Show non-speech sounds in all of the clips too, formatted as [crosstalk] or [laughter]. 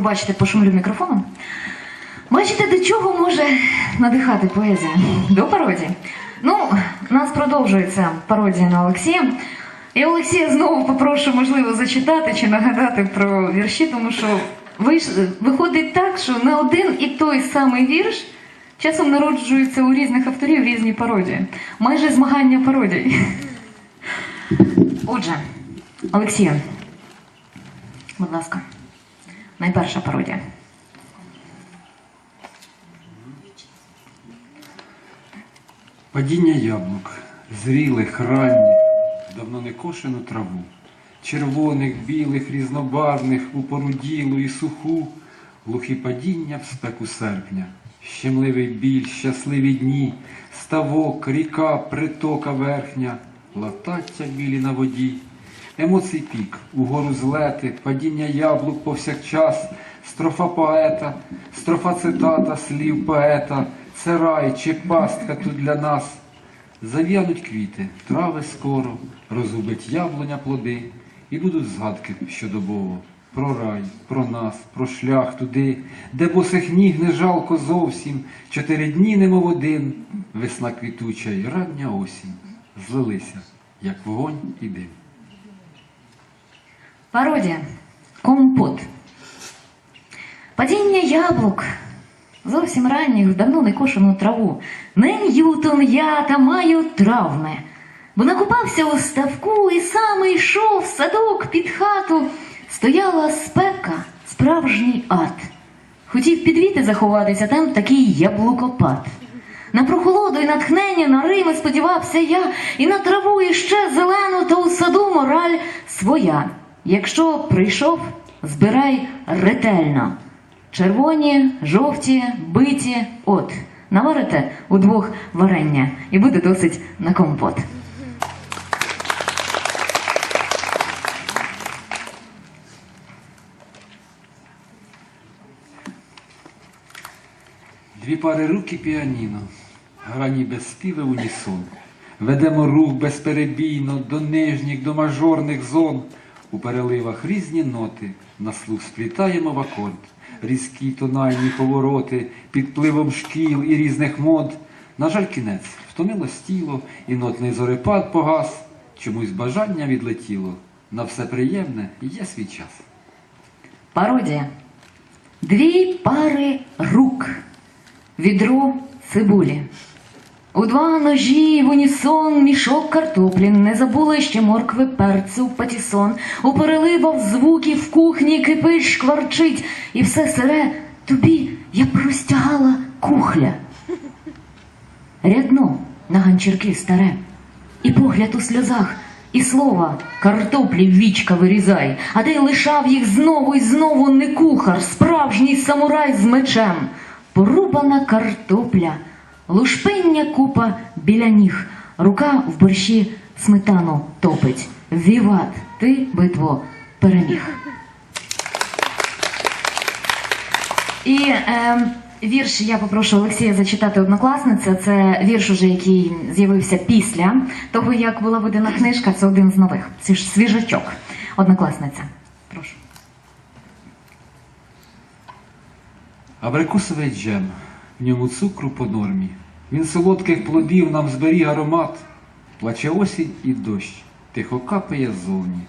Пробачте, пошумлю мікрофоном. Бачите, до чого може надихати поезія? До пародії. Ну, у нас продовжується пародія на Олексія. Я Олексія знову попрошу, можливо, зачитати чи нагадати про вірші, тому що виходить так, що на один і той самий вірш часом народжуються у різних авторів різні пародії. Майже змагання пародій. Отже, Олексія, будь ласка, найперша пародія. Падіння яблук, зрілих, ранніх, давно не кошену траву, червоних, білих, різнобарвних, поруділу і суху, глухі падіння в спеку серпня, щемливий біль, щасливі дні, ставок, ріка, притока верхня, латаття білі на воді, емоцій пік, угору злети, падіння яблук повсякчас, строфа поета, строфа цитата слів поета, це рай чи пастка тут для нас. Зав'януть квіти, трави скоро, розгубить яблуня плоди, і будуть згадки щодобово про рай, про нас, про шлях туди, де босих ніг не жалко зовсім, чотири дні немов один, весна квітуча і рання осінь. Злилися, як вогонь і дим. Пародія. Компот. Падіння яблук. Зовсім ранніх давно не кошену траву. Не Ньютон я та маю травми. Бо накупався у ставку і саме йшов садок під хату. Стояла спека, справжній ад. Хотів під віти заховатися, там такий яблукопад. На прохолоду і натхнення на Рими сподівався я, і на траву іще зелену, та у саду мораль своя. Якщо прийшов, збирай ретельно. Червоні, жовті, биті, от. Наварите удвох варення і буде досить на компот. Дві пари рук і піаніно, грані без співи унісон. Ведемо рух безперебійно до нижніх, до мажорних зон. У переливах різні ноти, на слух сплітаємо в акорд, різкі тональні повороти, під впливом шкіл і різних мод. На жаль, кінець втомилось тіло, і нотний зорепад погас, чомусь бажання відлетіло. На все приємне є свій час. Пародія. Дві пари рук. Відро цибулі. У два ножі в унісон мішок картоплі. Не забули ще моркви, перцю, патісон. У переливах звуків в кухні кипить, шкварчить. І все сире тобі я простягала кухля. Рядно на ганчірки старе. І погляд у сльозах, і слова картоплі вічка вирізай, а де лишав їх знову і знову не кухар, справжній самурай з мечем, порубана картопля, лушпиння купа біля ніг, рука в борщі сметану топить. Віват, ти битво переміг. І е, вірш я попрошу Олексія зачитати однокласниця. Це вірш, уже який з'явився після того, як була видана книжка. Це один з нових. Це ж свіжачок. Однокласниця. Прошу. Абрикосовий джем, в ньому цукру по нормі. Він солодких плодів нам зберіг аромат. Плаче осінь і дощ, тихо капає ззовні.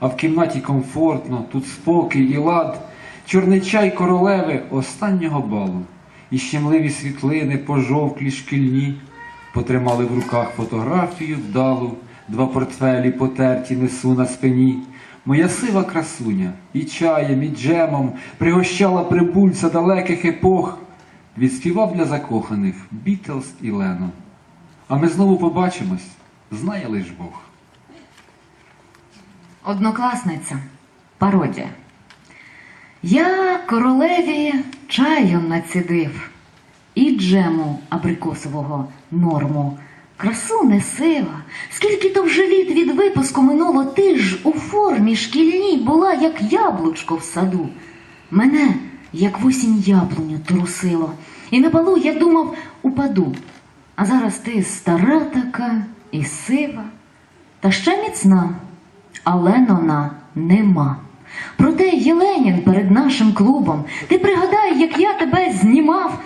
А в кімнаті комфортно, тут спокій і лад. Чорний чай королеви останнього балу. І щемливі світлини пожовклі шкільні. Потримали в руках фотографію вдалу, два портфелі потерті несу на спині. Моя сива красуня і чаєм, і джемом пригощала прибульця далеких епох, відспівав для закоханих Бітлз і Лено. А ми знову побачимось, знає лиш Бог. Однокласниця. Пародія. Я королеві чаю націдив і джему абрикосового норму. Красу не сила, скільки то вже літ від випуску минуло, ти ж у формі шкільній була, як яблучко в саду. Мене, як в осінь яблуню, трусило, і на балу я думав, упаду. А зараз ти стара така і сива, та ще міцна, але нона нема. Проте є Ленін перед нашим клубом. Ти пригадай, як я тебе знімав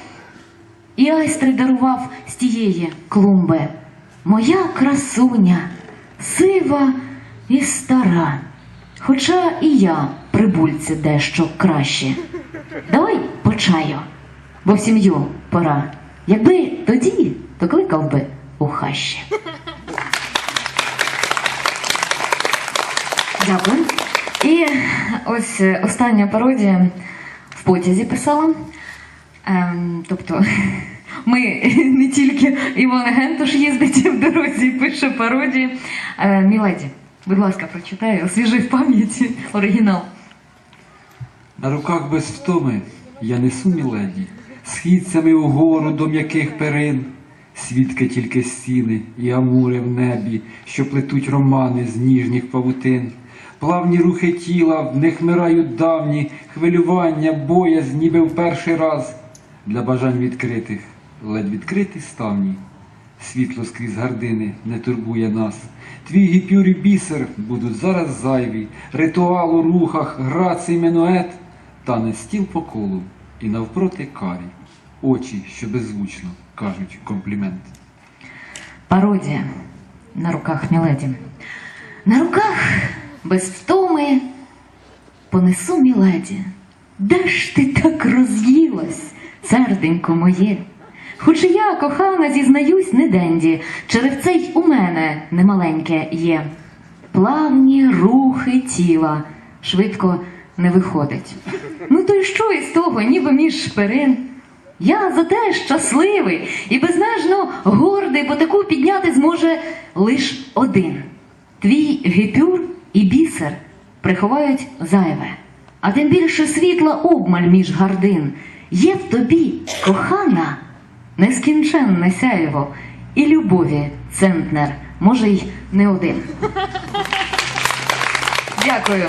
і айстри дарував з тієї клумби. Моя красуня, сива і стара. Хоча і я прибульці дещо краще. Давай по чаю, бо в сім'ю пора. Якби тоді, то кликав би у хащі. Дякую. І ось е, остання пародія в потязі писала. Ем, тобто, [laughs] ми не тільки Іван Гентуш їздить в дорозі і пише пародії. Е, Міледі, будь ласка, прочитай, освіжи в пам'яті оригінал. На руках без втоми я несу міледі, східцями угору до м'яких перин, свідки тільки стіни і амури в небі, що плетуть романи з ніжніх павутин. Плавні рухи тіла, в них мирають давні хвилювання, боязнь, ніби в перший раз. Для бажань відкритих, ледь відкриті ставні. Світло скрізь гардини не турбує нас. Твій гіпюр і бісер будуть зараз зайві, ритуал у рухах, грацій минует, тане стіл по колу і навпроти карі, очі, що беззвучно кажуть комплімент. Пародія на руках Міледі. На руках без втоми понесу Міледі. Де ж ти так роз'їлась, серденько моє? Хоч я, кохана, зізнаюсь, не денді, черевце й у мене немаленьке є. Плавні рухи тіла швидко не виходить. Ну то й що із того, ніби між шпирин? Я за те щасливий і безмежно гордий, бо таку підняти зможе лиш один. Твій гіпюр і бісер приховають зайве, а тим більше світла обмаль між гардин. Є в тобі, кохана, нескінченне сяєво, і любові центнер, може й не один. Дякую.